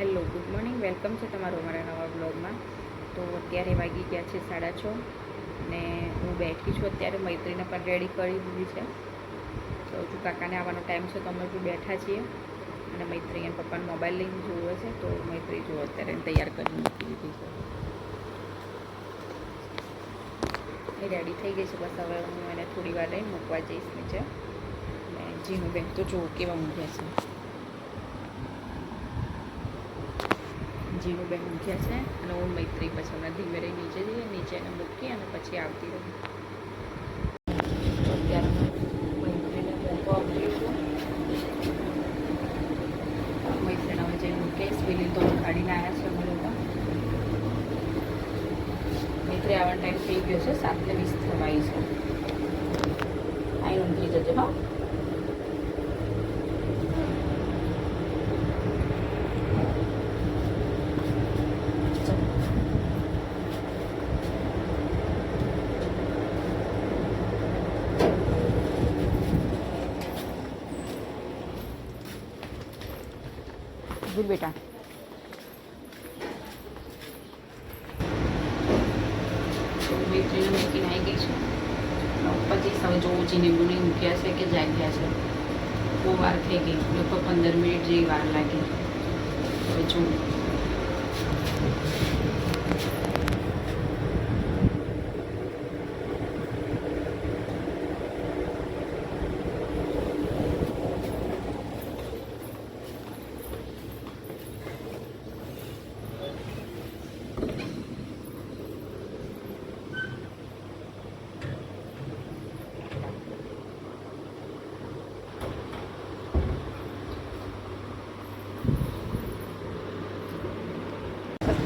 Hello, good morning. Welcome છે તમારું અમારા નવા બ્લોગમાં. તો અત્યારે વાગી ગયા છે સાડા છ ને હું બેઠી છું અત્યારે. મૈત્રીને પણ રેડી કરી દીધી છે. તો કાકાને આવવાનો ટાઈમ છે તો અમે હજુ બેઠા છીએ. અને મૈત્રી અને પપ્પાને મોબાઈલ લઈને જોવે છે. તો મૈત્રી જો અત્યારે તૈયાર કરી મૂકી દીધી છે. એ રેડી થઈ ગઈ છે. બસ હવે હું એને થોડી વાર લઈને મૂકવા જઈશ નીચે. અને જીનું બેન તો જુઓ કેવા મૂક્યા છે. જીનું બેન મૂક્યા છે અને હું મૈત્રી પછી હમણાં ધીમે રહી નીચે જઈએ, નીચે એને મૂકી અને પછી આવતી રહી. અત્યારે મૈત્રીને મૂકવા આપીશું મૈત્રીને હવે જઈ મૂકીશ તો કાઢીને આવ્યા છે અમે મૈત્રી આવવાનો ટાઈમ થઈ ગયો છે, સાતને વીસ થવા આવી છે. અહીં ઊંઘી જજો, હા. ગુડ બેટા. આવી ગઈ છે. ઉપર જઈશ હવે મૂક્યા છે કે જાગ્યા છે. બહુ વાર થઈ ગઈ. લગભગ પંદર મિનિટ જેવી વાર લાગી. હવે જોવું.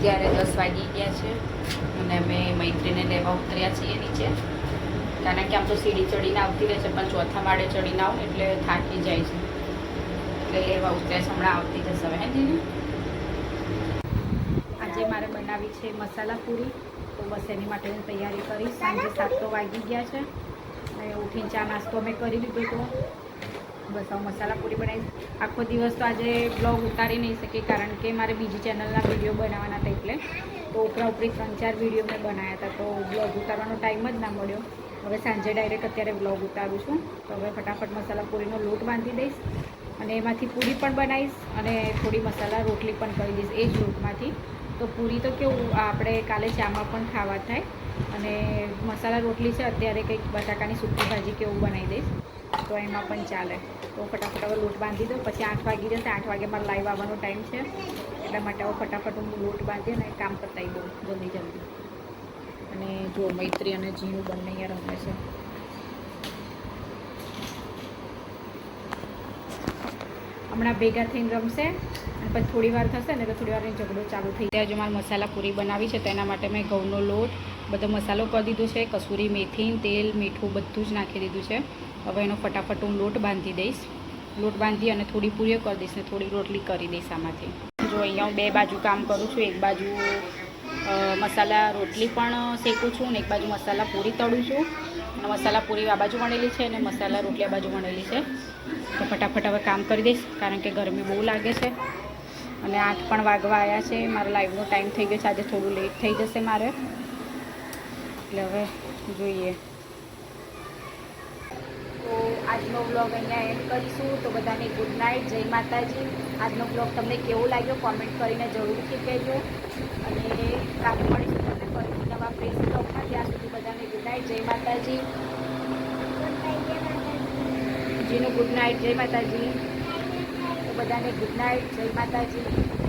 અત્યારે દસ વાગી ગયા છે અને અમે મૈત્રીને લેવા ઉતર્યા છીએ નીચે. કારણ કે આમ તો સીડી ચડીને આવતી રહે છે, પણ ચોથા માળે ચડીને આવું એટલે થાકી જાય છે. એટલે લેવા ઉતર્યા છે, હમણાં આવતી જશે હવે દીદી? આજે મારે બનાવી છે મસાલા પૂરી. તો બસ એની માટે હું તૈયારી કરીશ. સાંજે સાત તો વાગી ગયા છે. ઉઠીને ચા નાસ્તો મેં કરી લીધો હતો બસ, હવે મસાલા પૂરી બનાવીશ. આખો દિવસ તો આજે બ્લોગ ઉતારી નહીં શકી, કારણ કે મારે બીજી ચેનલના વીડિયો બનાવવાના હતા એટલે. તો ઉપરા ઉપરી ત્રણ ચાર વીડિયો મેં બનાવ્યા હતા, તો બ્લોગ ઉતારવાનો ટાઈમ જ ના મળ્યો. હવે સાંજે ડાયરેક્ટ અત્યારે બ્લોગ ઉતારું છું. તો હવે ફટાફટ મસાલા પૂરીનો લોટ બાંધી દઈશ અને એમાંથી પૂરી પણ બનાવીશ અને થોડી મસાલા રોટલી પણ કરી દઈશ એ જ લોટમાંથી. તો પૂરી તો કેવું, આપણે કાલે ચામાં પણ ખાવા થાય. અને મસાલા રોટલી છે, અત્યારે કંઈક બટાકાની સૂકી ભાજી કેવું બનાવી દઈશ. તો એમાં પણ ચાલે. તો ફટાફટ હવે લોટ બાંધી દો પછી આઠ વાગી જશે. આઠ વાગે મારે લાઈવ આવવાનો ટાઈમ છે. એટલા માટે હવે ફટાફટ હું લોટ બાંધી અને કામ પતાવી દઉં જલ્દી જલ્દી. અને જો મૈત્રી અને જીનું બંને અહીંયા રમે છે. હમણાં ભેગા થઈને રમશે અને પછી થોડી વાર થશે ને તો થોડી વાર ઝઘડો ચાલુ થઈ જાય. જો મારે મસાલા પૂરી બનાવી છે તેના માટે મેં ઘઉંનો લોટ, બધો મસાલો કરી દીધો છે. કસૂરી મેથી તેલ, મીઠું બધું જ નાખી દીધું છે. હવે એનો ફટાફટ હું લોટ બાંધી દઈશ. લોટ બાંધી અને થોડી પૂરીઓ કરી દઈશ ને થોડી રોટલી કરી દઈશ આમાંથી. જો અહીંયા હું બે બાજુ કામ કરું છું. એક બાજુ મસાલા રોટલી પણ શેકું છું ને એક બાજુ મસાલા પૂરી તળું છું. અને મસાલા પૂરી આ બાજુ વણેલી છે અને મસાલા રોટલી આ બાજુ વણેલી છે. તો ફટાફટ હવે કામ કરી દઈશ, કારણ કે ગરમી બહુ લાગે છે. અને આઠ પણ વાગવા આવ્યા છે. મારા લાઈવનો ટાઈમ થઈ ગયો છે. આજે થોડું લેટ થઈ જશે મારે. એટલે હવે જોઈએ. આજનો બ્લોગ અહીંયા એન્ડ કરીશું. તો બધાને ગુડ નાઇટ જય માતાજી. આજનો બ્લોગ તમને કેવો લાગ્યો કોમેન્ટ કરીને જરૂરથી કહેજો. અને કાલે મળીશું તમને ફરીથી નવા ફ્રેશ બ્લોગમાં ત્યાં સુધી બધાને ગુડ નાઇટ જય માતાજી. જીનું ગુડ નાઇટ જય માતાજી. બધાને ગુડ નાઇટ જય માતાજી.